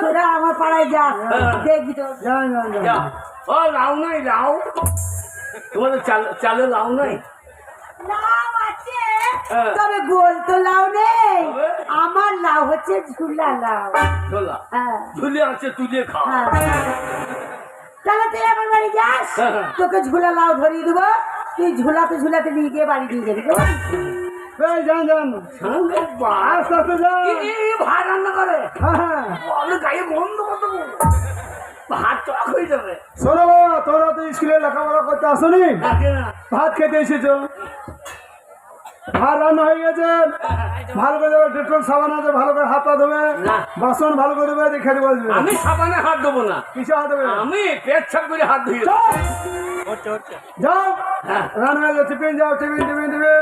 তোরা আমার পাড়ায় যা। হ্যাঁ। দেখবি তো যা ও লাউ নাই লাউ। তোমাদের চালে লাউ নাই? হ্যাঁ। তবে গোল তো লাউ নেই। আমার লাউ হচ্ছে ঝুলা লাউ। হ্যাঁ। ঝুলে আছে তুলে খাও। হ্যাঁ। তাহলে তুই আমার বাড়ি যাস? হ্যাঁ। তোকে ঝুলা লাউ ধরিয়ে দেবো। তুই ঝুলাতে ঝুলাতে নিয়ে গিয়ে বাড়ি দিয়ে যাবি। যান যান। আস্তে আস্তে যান। ভাত রান্না করে। হ্যাঁ হ্যাঁ। গায়ে বন্ধ করতে ভাত টক হয়ে যাবে। শোনো বাবা তোরা তো স্কুলে লেখাপড়া করতে আসনি? ভাত খেতে এসেছ? ভাত রান্না হয়ে গেছে। ভালো করে দেবে ডেটল সাবান আছে ভালো করে হাত পা ধোবে। বাসন ভালো করে দেবে দেখে দেবে আসবে আমি সাবানে হাত দেবো না। কিসে হাত দেবে আমি পেট ছাপ করে হাত ধুয়ে যাও। হ্যাঁ। রান্না হয়ে গেছে টিফিন যাও টিফিন টিফিন টিফিন।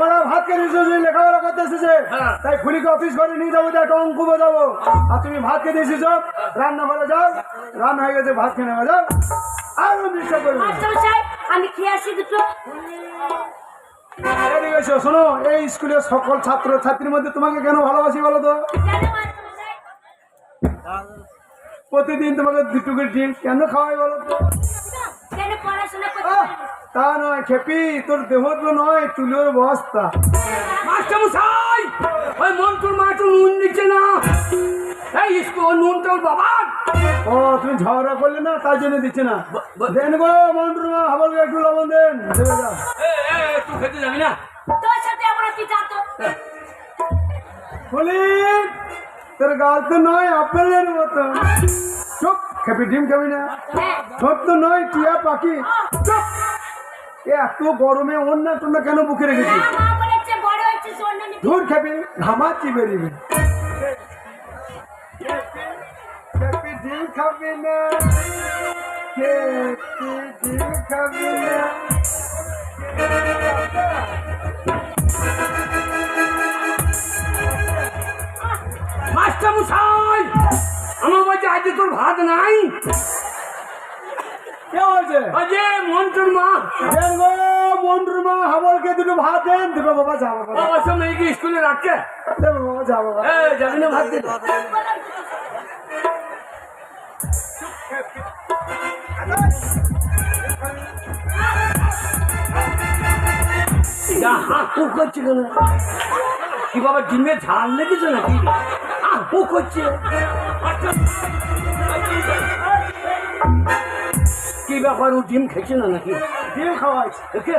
তোমরা ভাত খেতে এসেছ লেখাপড়া করতে এসেছে হ্যাঁ। তাই ফুলিকে অফিস করে নিয়ে যাব একটা অঙ্ক বোঝাবো আর তুমি ভাত খেতে এসেছ রান্না করে যাও। রান্না হয়ে গেছে ভাত খেয়ে নেওয়া যাও। আর ডিস্টার্ব করবে। আমি খেয়ে আসি দুটো। শোনো এই স্কুলের সকল ছাত্র ছাত্রীর মধ্যে তোমাকে কেন ভালোবাসি বলো তো? প্রতিদিন তোমাকে দুটো করে ডিম কেন খাওয়াই বলো তো? তা নয় খেপি তোর দেহ নয় তুলোর বস্তা মাস্টার মশাই ওই মন্টুর মা একটু নুন দিচ্ছে না। এই স্কুল নুন তো ওর বাবার। ও তুমি ঝগড়া করলে না তাই জন্য দিচ্ছে না। দেন গো মন্টুর মা হাবলকে একটু লবণ দেন। দেবে তুই খেতে যাবি না? তোর সাথে আমরা কি যাতো বলি তোর গাল তো নয় আপেলের মতো। চুপ। খেপি ডিম খাবি না? তো নয়, টিয়া পাখি। এত গরমে অন্য তোমরা কেন বুকে রেখেছি? ধূর খেপি, ঘামাচ্ছি বেরিয়ে। খেপি ডিম খাবি না? খেপি ডিম খাবি না? তোর ভাত নাই? কে হয়েছে ওই মন্টুর মা। দেন গো মন্টুর মা হাবলকে দুটো ভাত দেন। দেবে বাবা যা বাবা ও সব মেয়েকে স্কুলে রাখছে। বাবা যা যাবি না ভাত দিতে যা হাঁ হু করছে কেন? কি বাবা ডিমে ঝাল লেগেছে নাকি? আহ হু করছে। কি ব্যাপার ও ডিম খেছে না নাকি? ডিম খাওয়াইছি। ওকে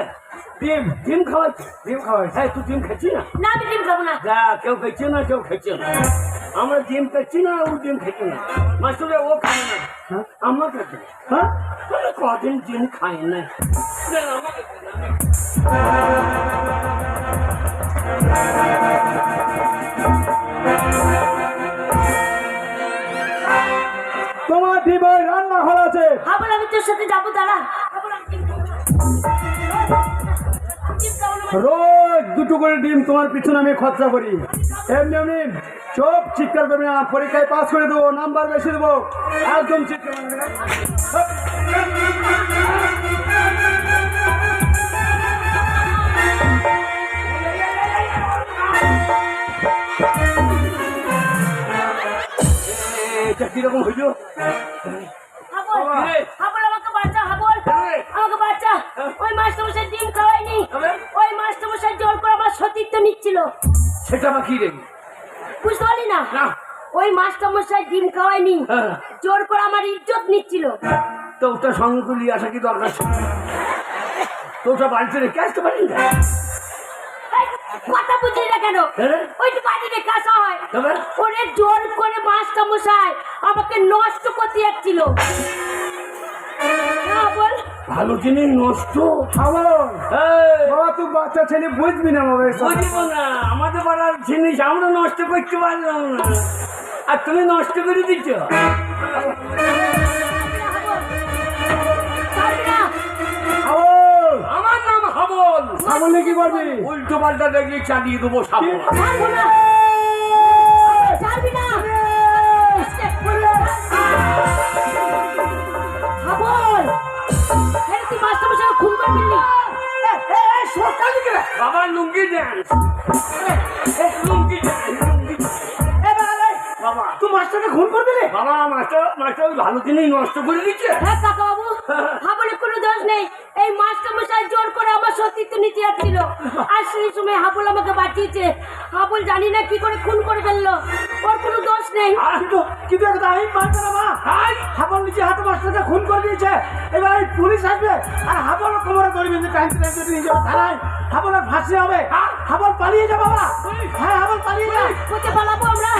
ডিম। ডিম খাওয়াচ্ছে ডিম খাওয়াইছি। হ্যাঁ তুই ডিম খাচ্ছি না? না আমি ডিম খাব না। যা কেউ খেচ্ছে না কেউ খেচ্ছে না। আমরা ডিম খাচ্ছি না ও ডিম খেচ্ছে না। মাস্টারে ও খায় না। হ্যাঁ? আমরা খাচ্ছি। না হ্যাঁ কদিন ডিম খাই না? আমাকে সাথে যাব, দাঁড়া। রোজ দুটো করে ডিম তোমার পিছনে আমি খরচা করি। এমনি এমনি চোপ চিৎকার করবি না পরীক্ষায় পাস করে দেবো, নাম্বার বেশি দেবো। একদম চিৎকার কীরকম হইল হাবল কিরে? হাবল আমাকে বাঁচা হাবল কিরে? আমাকে বাঁচা ওই মাস্টারমশাই ডিম খাওয়াইনি তবে? ওই মাস্টারমশাই জোর করে আমার নিচ্ছিল সেটা বা কি রে? বুঝতে পারলি না? ওই মাস্টারমশাই ডিম খাওয়াইনি হ্যাঁ। জোর করে আমার ইজ্জত নিচ্ছিল। তো ওটা সঙ্গে করে নিয়ে আসা কি দরকার ছিল? তো ওটা বাড়িতে রেখে আসতে পারি না কথা বুঝলি না কেন? হ্যাঁ? ওই তো রেখে আসা হয়। ওরে জোর করে মাস্টারমশাই আমাকে নষ্ট করতে যাচ্ছিল ভালো জিনিস নষ্ট বাবা তুই বাচ্চা ছেলে বুঝবি না বাবা বুঝব না। আমাদের পাড়ার জিনিস আমরা নষ্ট করতে পারলাম না। আর তুমি নষ্ট করে দিচ্ছ? আমার কি উল্টো পাল্টা দেখলে চালিয়ে দেবো সাবল। বাবা লুঙ্গি ড্যান্স লুঙ্গি বাবা তুই মাস্টারকে খুন করে দিলে? বাবা মাস্টার মাস্টার ভালো জিনিস নষ্ট করে দিচ্ছে। হ্যাঁ কাকা বাবু হাবলের কোনো দোষ নেই। এই মাস্টার মশাই জোর করে আমার সতীত্ব নিতে যাচ্ছিল। আর সেই সময় হাবল আমাকে বাঁচিয়েছে। হাবল জানি না কি করে খুন করে ফেলল। কিন্তু কিন্তু একটা আমি মানবে না? মা হাবল নিজে হাতে মাস্টারকে খুন করে দিয়েছে। এবার এই পুলিশ আসবে। আর হাবল কোমরে ধরে বেঁধে টাইম টাইম নিয়ে যাবে থানায় হাবলের ফাঁসি হবে। হাবল পালিয়ে যা বাবা। হ্যাঁ হাবল পালিয়ে যা। কোথায় পালাবো আমরা?